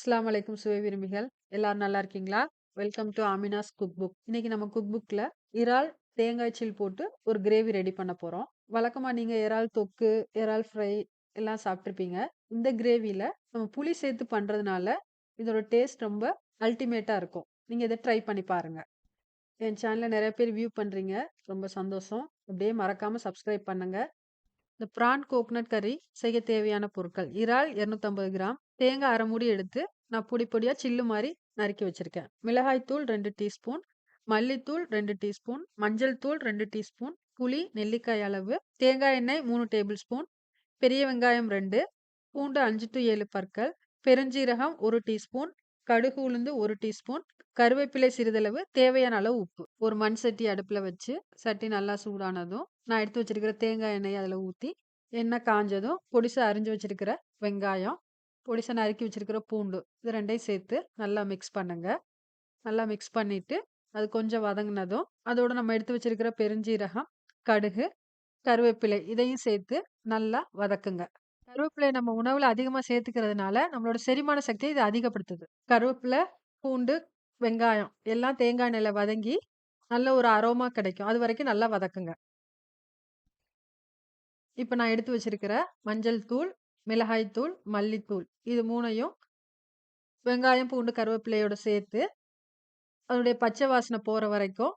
அஸ்லாம் வலைக்கும் சுவை விரும்பிகள். எல்லாரும் நல்லா இருக்கீங்களா? Welcome to Amina's cook book. இன்னைக்கு நம்ம குக் புக்ல இறால் தேங்காய் சீல் போட்டு ஒரு கிரேவி ரெடி பண்ண போறோம். வழக்கமா நீங்க இறால் தொக்கு, இறால் ஃப்ரை எல்லாம் சாப்பிட்ருப்பீங்க இந்த கிரேவியில் நம்ம புளி சேர்த்து பண்றதுனால இதோட டேஸ்ட் ரொம்ப அல்டிமேட்டா இருக்கும். நீங்க இதை ட்ரை பண்ணி பாருங்க. என் சேனலில் நிறைய பேர் வியூ பண்றீங்க. ரொம்ப சந்தோஷம். அப்படியே மறக்காம சப்ஸ்கிரைப் பண்ணுங்க. இந்த பிரான் கோகனட் கறி செய்ய தேவையான பொருட்கள். இறால் 250 கிராம், தேங்காய் அரை மூடி எடுத்து நான் பொடி பொடியாக சில்லு மாதிரி நறுக்கி வச்சிருக்கேன். மிளகாய் தூள் 2 டீஸ்பூன், மல்லித்தூள் ரெண்டு டீஸ்பூன், மஞ்சள் தூள் ரெண்டு டீஸ்பூன், புளி நெல்லிக்காய் அளவு, தேங்காய் எண்ணெய் மூணு டேபிள் ஸ்பூன், பெரிய வெங்காயம் ரெண்டு. பூண்டு அஞ்சு டூ ஏழு பற்கள், பெருஞ்சீரகம் ஒரு டீஸ்பூன், கடுகு உளுந்து ஒரு டீஸ்பூன், கருவேப்பிலை சிறிதளவு, தேவையான அளவு உப்பு. ஒரு மண் சட்டி அடுப்பில் வச்சு, சட்டி நல்லா சூடானதும், நான் எடுத்து வச்சிருக்கிற தேங்காய் எண்ணெயை அதில் ஊற்றி எண்ணெய் காஞ்சதும் பொடிசை அரிஞ்சு வச்சிருக்கிற வெங்காயம், பொடிசை நறுக்கி வச்சிருக்கிற பூண்டு, இது ரெண்டையும் சேர்த்து நல்லா மிக்ஸ் பண்ணுங்க. நல்லா மிக்ஸ் பண்ணிட்டு, அது கொஞ்சம் வதங்கினதும் அதோட நம்ம எடுத்து வச்சிருக்கிற பெருஞ்சீரகம், கடுகு, கருவேப்பிலை இதையும் சேர்த்து நல்லா வதக்குங்க. கருவேப்பிலை நம்ம உணவுல அதிகமா சேர்த்துக்கிறதுனால, நம்மளோட செரிமான சக்தியை இது அதிகப்படுத்துது. கருவேப்பிலை, பூண்டு, வெங்காயம் எல்லாம் தேங்காய் எண்ணெயில வதங்கி, நல்ல ஒரு அரோமா கிடைக்கும். அது வரைக்கும் நல்லா வதக்குங்க. இப்போ நான் எடுத்து வச்சிருக்கிற மஞ்சள் தூள், மிளகாய் தூள், மல்லித்தூள் இது மூணையும் வெங்காயம், பூண்டு, கருவேப்பிலையோட சேர்த்து, அதனுடைய பச்சை வாசனை போகிற வரைக்கும்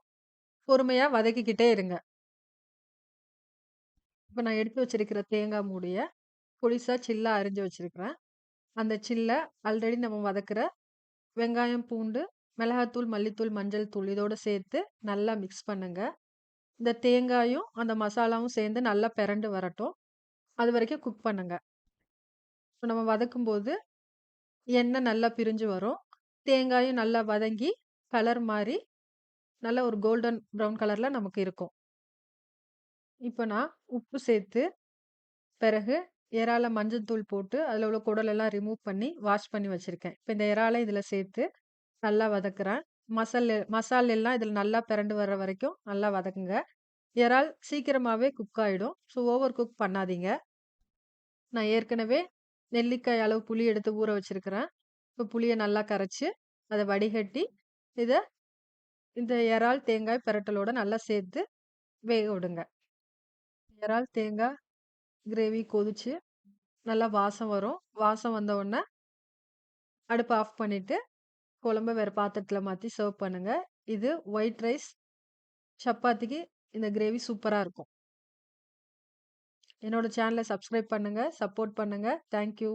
பொறுமையாக வதக்கிக்கிட்டே இருங்க. இப்போ நான் எடுத்து வச்சிருக்கிற தேங்காய் மூடியை பொடிசா சில்லா அரிஞ்சு வச்சிருக்கிறேன். அந்த சில்ல ஆல்ரெடி நம்ம வதக்குற வெங்காயம், பூண்டு, மிளகாத்தூள் மல்லித்தூள், மஞ்சள் தூள் இதோட சேர்த்து நல்லா மிக்ஸ் பண்ணுங்க. இந்த தேங்காயும், அந்த மசாலாவும் சேர்ந்து நல்லா பெரண்டு வரட்டும். அது வரைக்கும் குக் பண்ணுங்க. இப்ப நம்ம வதக்கும்போது, எண்ணெய் நல்லா பிரிஞ்சு வரும். தேங்காயும் நல்லா வதங்கி, கலர் மாறி, நல்ல ஒரு கோல்டன் ப்ரவுன் கலர்ல நமக்கு இருக்கும். இப்ப நான் உப்பு சேர்த்து, பிறகு இறால மஞ்சள் தூள் போட்டு, அதில் உள்ள குடலெல்லாம் ரிமூவ் பண்ணி, வாஷ் பண்ணி வச்சுருக்கேன் இப்போ இந்த இறாலை இதில் சேர்த்து நல்லா வதக்குறேன். மசால் மசால் எல்லாம் இதில் நல்லா பிறண்டு வர்ற வரைக்கும் நல்லா வதக்குங்க. இறால் சீக்கிரமாகவே குக் ஆகிடும் ஸோ ஓவர் குக் பண்ணாதீங்க. நான் ஏற்கனவே நெல்லிக்காய் அளவு புளி எடுத்து ஊற வச்சுருக்கிறேன் இப்போ புளியை நல்லா கரைச்சி அதை வடிகட்டி, இதை இந்த இறால், தேங்காய் பெரட்டலோட நல்லா சேர்த்து வேக விடுங்க. இறால், தேங்காய் கிரேவி கொதிச்சு, நல்லா வாசம் வரும். வாசம் வந்த உடனே அடுப்பு ஆஃப் பண்ணிவிட்டு குழம்ப வேறு பாத்திரத்தில் மாற்றி சர்வ் பண்ணுங்கள் இது ஒயிட் ரைஸ், சப்பாத்திக்கு இந்த கிரேவி சூப்பராக இருக்கும். என்னோடய சேனலை சப்ஸ்கிரைப் பண்ணுங்கள் சப்போர்ட் பண்ணுங்கள் தேங்க் யூ.